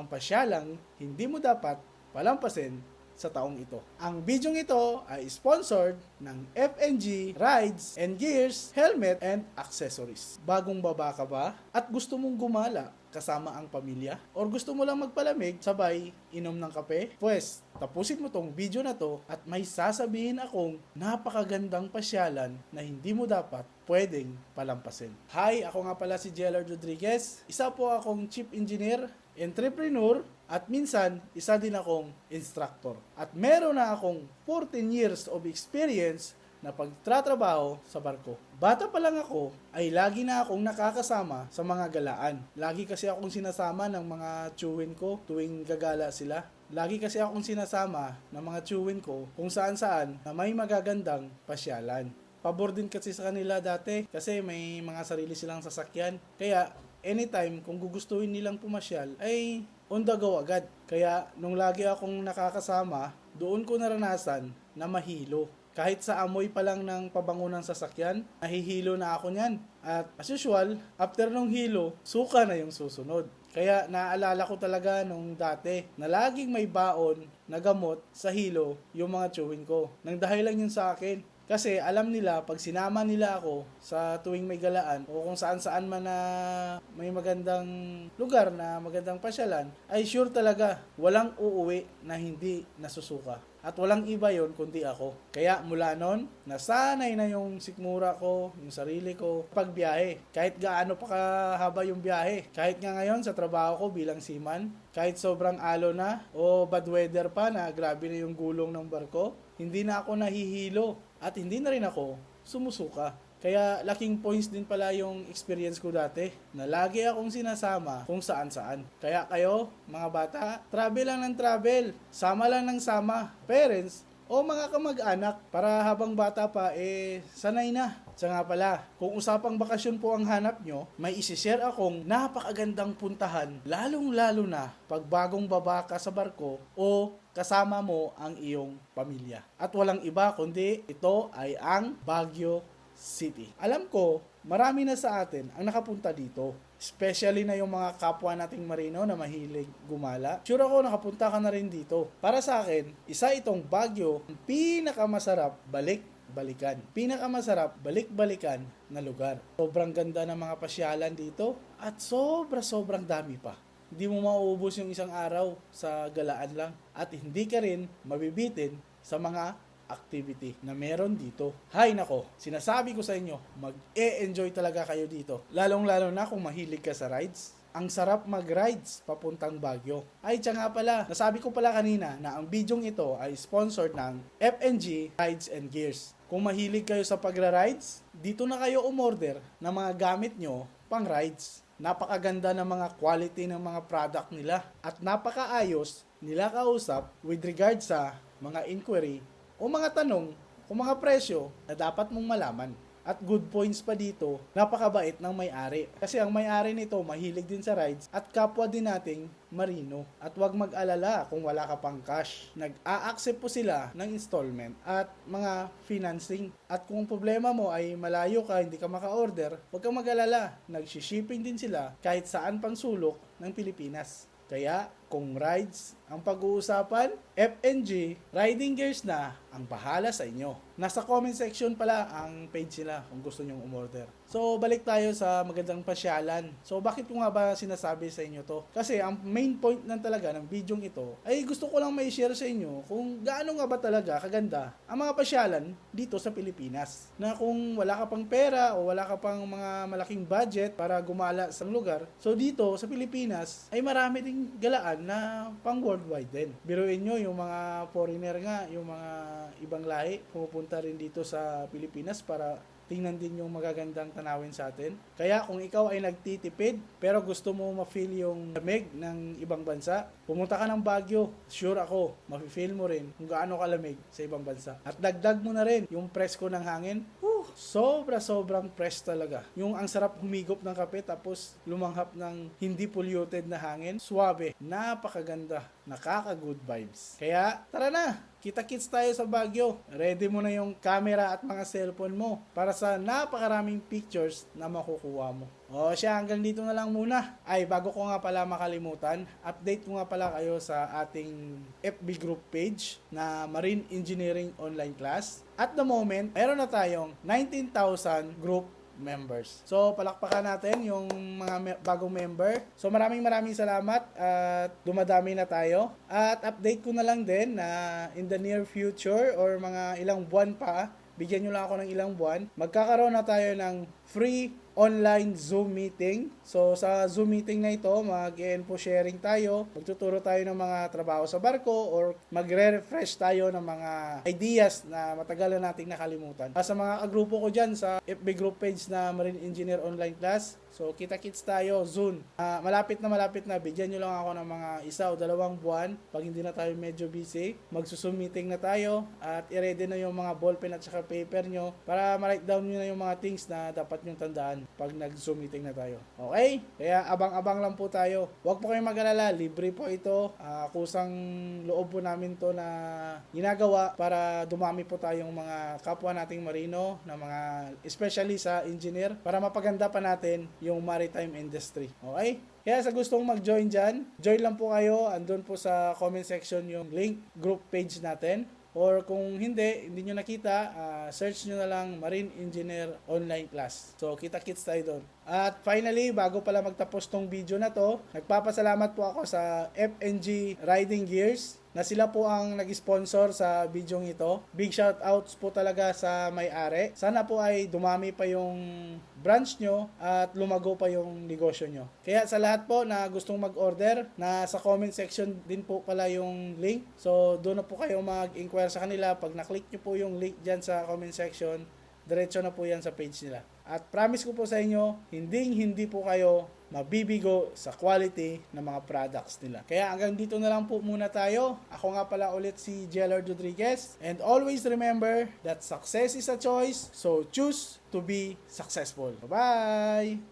ang pasyalang hindi mo dapat palampasin sa taong ito. Ang bidyong ito ay sponsored ng FNG Rides and Gears, Helmet and Accessories. Bagong baba ka ba at gusto mong gumala kasama ang pamilya? Or gusto mo lang magpalamig sabay inom ng kape? Pwes, tapusin mo tong video na to at may sasabihin akong napakagandang pasyalan na hindi mo dapat pwedeng palampasin. Hi, ako nga pala si Jellard Rodriguez. Isa po akong chief engineer, entrepreneur, at minsan, isa din akong instructor. At meron na akong 14 years of experience na pagtratrabaho sa barko. Bata pa lang ako, ay lagi na akong nakakasama sa mga galaan. Lagi kasi akong sinasama ng mga chewin ko tuwing gagala sila. Lagi kasi akong sinasama ng mga chewin ko kung saan saan na may magagandang pasyalan. Pabor din kasi sa kanila dati kasi may mga sarili silang sasakyan. Kaya anytime kung gugustuhin nilang pumasyal ay on the go agad. Kaya nung lagi akong nakakasama, doon ko naranasan na mahilo. Kahit sa amoy pa lang ng pabango ng sasakyan, nahihilo na ako niyan. At as usual, after nung hilo, suka na yung susunod. Kaya naalala ko talaga nung dati na laging may baon na gamot sa hilo yung mga chewin ko. Nang dahil lang yun sa akin. Kasi alam nila, pag sinama nila ako sa tuwing may galaan o kung saan saan man na may magandang lugar na magandang pasyalan, ay sure talaga walang uuwi na hindi nasusuka. At walang iba yon kundi ako. Kaya mula nun, nasanay na yung sikmura ko, yung sarili ko, pagbiyahe. Kahit gaano pa kahaba yung biyahe. Kahit nga ngayon sa trabaho ko bilang seaman, kahit sobrang alo na o bad weather pa na grabe na yung gulong ng barko, hindi na ako nahihilo at hindi na rin ako sumusuka. Kaya laking points din pala yung experience ko dati na lagi akong sinasama kung saan saan. Kaya kayo, mga bata, travel lang ng travel, sama lang ng sama, parents, o mga kamag-anak para habang bata pa eh sanay na. Sa nga pala, kung usapang bakasyon po ang hanap nyo, may isishare akong napakagandang puntahan lalong-lalo na pag bagong baba ka sa barko o kasama mo ang iyong pamilya. At walang iba kundi ito ay ang Baguio City. Alam ko, marami na sa atin ang nakapunta dito. Especially na yung mga kapwa nating marino na mahilig gumala. Sure ako nakapunta ka na rin dito. Para sa akin, isa itong Baguio ang pinakamasarap balik balikan. Pinakamasarap balik-balikan na lugar. Sobrang ganda ng mga pasyalan dito at sobra-sobrang dami pa. Hindi mo mauubos yung isang araw sa galaan lang at hindi ka rin mabibitin sa mga activity na meron dito. Hay nako, sinasabi ko sa inyo, mag-e-enjoy talaga kayo dito. Lalong-lalo na kung mahilig ka sa rides. Ang sarap mag-rides papuntang Baguio. Ay, tiyan nga pala, nasabi ko pala kanina na ang bidyong ito ay sponsored ng FNG Rides and Gears. Kung mahilig kayo sa pagra-rides, dito na kayo umorder ng mga gamit nyo pang rides. Napakaganda ng mga quality ng mga product nila at napakaayos nila kausap with regard sa mga inquiry o mga tanong o mga presyo na dapat mong malaman. At good points pa dito, napakabait ng may-ari. Kasi ang may-ari nito mahilig din sa rides at kapwa din nating marino. At huwag mag-alala kung wala ka pang cash. Nag-a-accept po sila ng installment at mga financing. At kung problema mo ay malayo ka, hindi ka maka-order, huwag kang mag-alala. Nag-shipping din sila kahit saan pang sulok ng Pilipinas. Kaya kung rides ang pag-uusapan, FNG Riding Gears na ang bahala sa inyo. Nasa comment section pala ang page nila kung gusto nyong umorder. So balik tayo sa magandang pasyalan. So bakit ko nga ba sinasabi sa inyo to? Kasi ang main point lang talaga ng video ito ay gusto ko lang may share sa inyo kung gaano nga ba talaga kaganda ang mga pasyalan dito sa Pilipinas. Na kung wala ka pang pera o wala ka pang mga malaking budget para gumala sa lugar, so dito sa Pilipinas ay marami ding galaan na pang worldwide din. Biruin nyo yung mga foreigner nga, yung mga ibang lahi, pumupunta rin dito sa Pilipinas para tingnan din yung magagandang tanawin sa atin. Kaya kung ikaw ay nagtitipid, pero gusto mo ma-feel yung lamig ng ibang bansa, pumunta ka ng Baguio, sure ako, ma-feel mo rin kung gaano kalamig sa ibang bansa. At dagdag mo na rin yung presko ng hangin, whew, sobra-sobrang fresh talaga. Yung ang sarap humigop ng kape tapos lumanghap ng hindi polluted na hangin, suabe, napakaganda, nakaka-good vibes. Kaya tara na, Kita-kits tayo sa Baguio. Ready mo na yung camera at mga cellphone mo para sa napakaraming pictures na makukuha mo. O siya, hanggang dito na lang muna. Ay, bago ko nga pala makalimutan, update ko nga pala kayo sa ating FB group page na Marine Engineering Online Class. At the moment, meron na tayong 19,000 group members. So, palakpakan natin yung mga me- bagong member. So, maraming maraming salamat at dumadami na tayo. At update ko na lang din na in the near future or mga ilang buwan pa, bigyan nyo lang ako ng ilang buwan, magkakaroon na tayo ng free online Zoom meeting. So sa Zoom meeting na ito, mag-info sharing tayo, magtuturo tayo ng mga trabaho sa barko or magre-refresh tayo ng mga ideas na matagal na nating nakalimutan. Ah, Sa mga kagrupo ko dyan sa FB group page na Marine Engineer Online Class, So, kita-kits tayo, Zoom. Ah, malapit na malapit na, bigyan nyo lang ako ng mga isa o dalawang buwan. Pag hindi na tayo medyo busy, magsusum meeting na tayo at i-ready na yung mga ballpen at saka paper nyo para ma-write down nyo na yung mga things na dapat nyong tandaan pag nag-zoom meeting na tayo. Okay? Kaya abang-abang lang po tayo. Huwag po kayong mag-alala, libre po ito. Ah, kusang loob po namin to na ginagawa para dumami po tayong mga kapwa nating marino na mga especially sa engineer para mapaganda pa natin yung maritime industry. Okay? Kaya sa gustong mag-join dyan, join lang po kayo. Andun po sa comment section yung link group page natin. Or kung hindi, hindi nyo nakita, ah, search nyo na lang Marine Engineer Online Class. So, kita-kits tayo doon. At finally, bago pala magtapos tong video na to, nagpapasalamat po ako sa FNG Riding Gears na sila po ang nag-sponsor sa video ito. Big shout outs po talaga sa may-ari. Sana po ay dumami pa yung branch nyo at lumago pa yung negosyo nyo. Kaya sa lahat po na gustong mag-order, na sa comment section din po pala yung link. So doon na po kayo mag-inquire sa kanila. Pag na-click nyo po yung link dyan sa comment section, diretso na po yan sa page nila. At promise ko po sa inyo, hindi hindi po kayo mabibigo sa quality ng mga products nila. Kaya hanggang dito na lang po muna tayo. Ako nga pala ulit si Jellard Rodriguez. And always remember that success is a choice, so choose to be successful. Bye-bye!